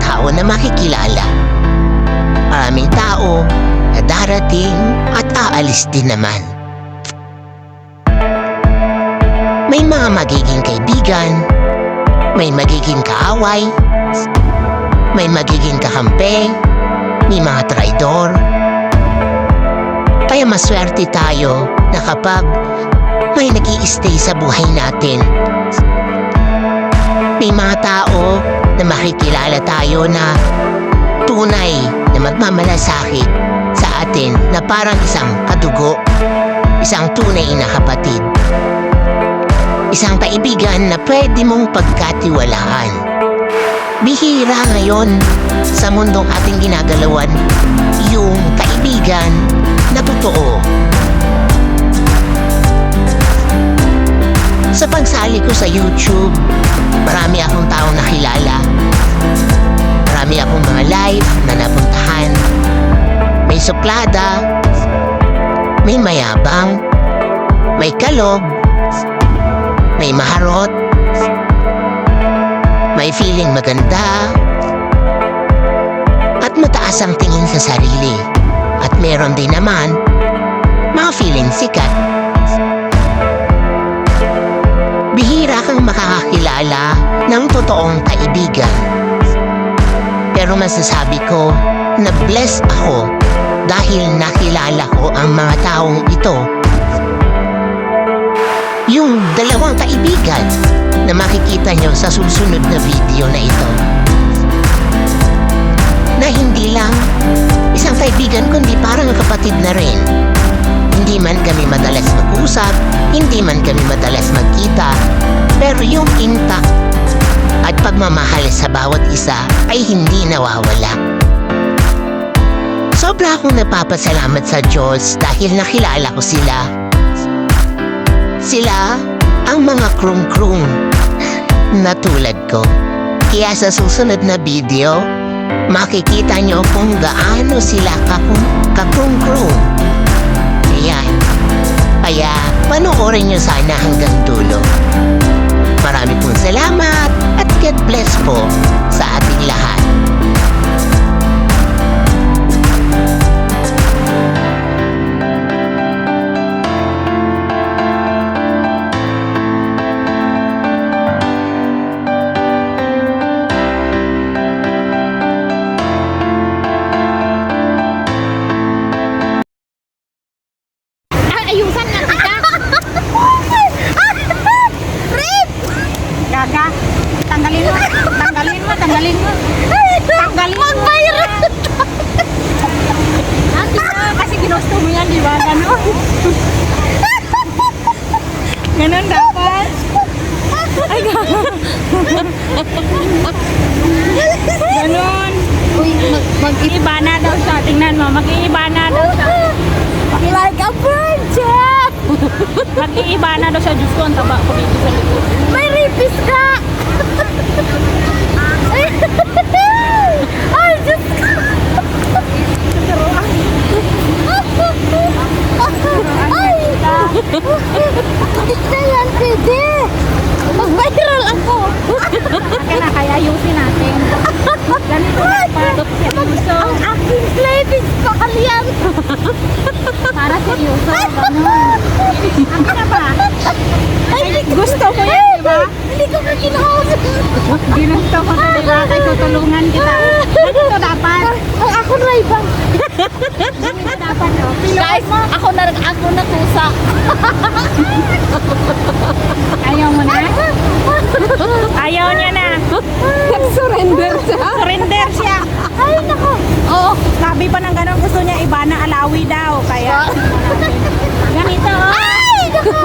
tao na makikilala. Maraming tao na darating at aalis din naman. May mga magiging kaibigan, may magiging kaaway, may magiging kakampi, may mga traidor. Kaya maswerte tayo na kapag may nag stay sa buhay natin. May mga tao na makikilala tayo na tunay na magmamalasakit sa atin na parang isang kadugo, isang tunay na kapatid. Isang kaibigan na pwede mong pagkatiwalaan. Bihira ngayon sa mundong ating ginagalawan yung kaibigan na totoo. Sa pagsali ko sa YouTube, marami akong taong nakilala. Marami akong mga live na napuntahan. May suplada, may mayabang, may kalog, may maharot, may feeling maganda, at mataas ang tingin sa sarili. At meron din naman mga feeling sikat. Totoong kaibigan. Pero masasabi ko na blessed ako dahil nakilala ko ang mga taong ito. Yung dalawang kaibigan na makikita nyo sa susunod na video na ito. Na hindi lang isang kaibigan kundi parang kapatid na rin. Hindi man kami madalas mag-usap, hindi man kami madalas magkita, pero yung intact at pagmamahal sa bawat isa ay hindi nawawala. Sobra akong napapasalamat sa Diyos dahil nakilala ko sila. Sila ang mga krung-krung na tulad ko. Kaya sa susunod na video, makikita nyo kung gaano sila kakrung-krung. Ayan. Kaya panoorin nyo sana hanggang dulo. Marami pong salamat at God bless po sa ating lahat. Mag mag-iba na daw siya. Tingnan mo, mag-iiba na daw siya. Like a virgin! Mag-iiba na daw siya. Diyos ko, ang taba ko dito sa likod. May rapist ka! Ay, Diyos ko! Ay! Bakit na yan, pwede? Mag-viral ako! Kaya na, kaya ayusin natin. Ganito na pa. Seryoso. Ang aking slave is pakalian. Para seryoso. Ganun. Ano na ba? Ay, gusto mo yan, di ba? Hindi ko ka kinausap. Ginusto mo to, di ba? Kaya tutulungan kita. Ganito dapat. Ang ako driver. Ganito dapat, no? Guys, ako na ako na kusa. Ayaw mo na? Ayaw niya na. Surrender siya. Surrender siya. Ay, nako. Oo, sabi pa ng ganun gusto niya iba na alawi daw. Kaya, ganito. Ay, nako.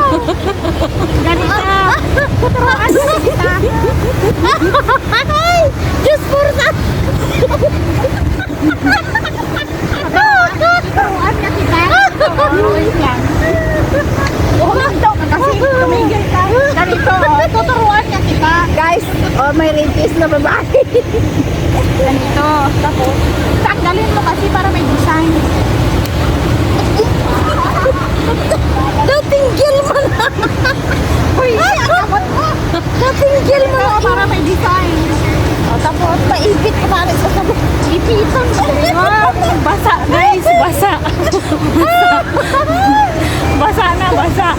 Ganito. Tuturuan mo kita. Ay, Diyos pursa. Tuturuan niya kita. Tuturuan lang. Huminto ka kasi tumigil ka. Ganito, tuturuan niya kita. Guys, oh, may rapist na babae. Ganito. Tapos, tanggalin mo kasi para may design. Natinggil mo na. Uy, ang kamot mo. Natinggil mo na. Para may design. O, tapos, paipit nakita. Basa guys, basa. basa na, basa.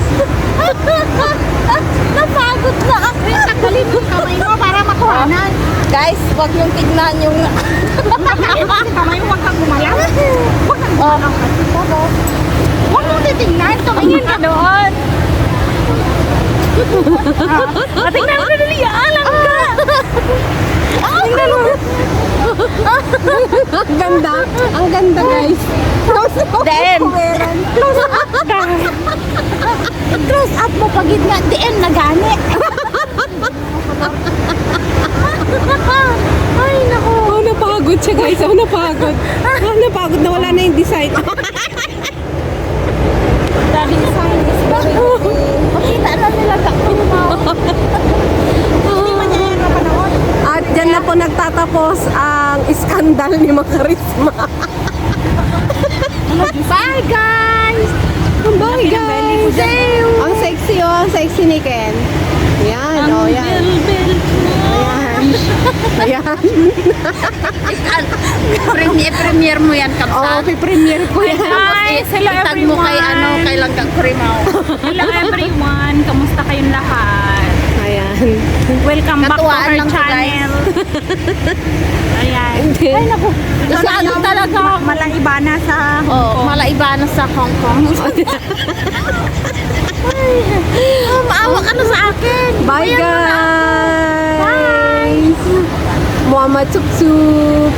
Napagod na ako. Tagalin yung kamay mo para makuhanan. Guys, wag yung tignan yung... Kasi kamay mo, wag kang gumalaw. Wag kang gumalaw. Huwag mong titingnan. Tumingin ka doon. ah, tingnan mo na dali. Alam ka. Tingnan mo. Ang ganda. Ang ganda, guys. Close up. Then. Meron. Close up mo pagid nga. Diyan na gani. Ay, naku. Oh, napagod siya, guys. Oh, napagod. Oh, napagod na wala na yung design. Daming sign is very Makita na nila ka. Hindi man niya yan napanood. At dyan na po nagtatapos ang iskandal ni Makarisma. Bye, guys! Bye, guys! Ang sexy, oh. Ang sexy ni Ken. Yan, oh, yan. Ayan. Ayan. Premier, premier mo yan, Oh, kapsa. premiere po yan. Guys, hello Itag mo kay everyone. ano, kay Langgang Kurimaw. Hello everyone. Kamusta kayong lahat? Ayan. Welcome back to Katuwaan our channel. Ayan. Ay, naku. Ito Kasi na ano yung talaga? Malaibana sa Hong Oh, Kong. malaiba na sa Hong Kong. oh, maawa ka na sa akin. Bye, guys! Muhammad Suksuk!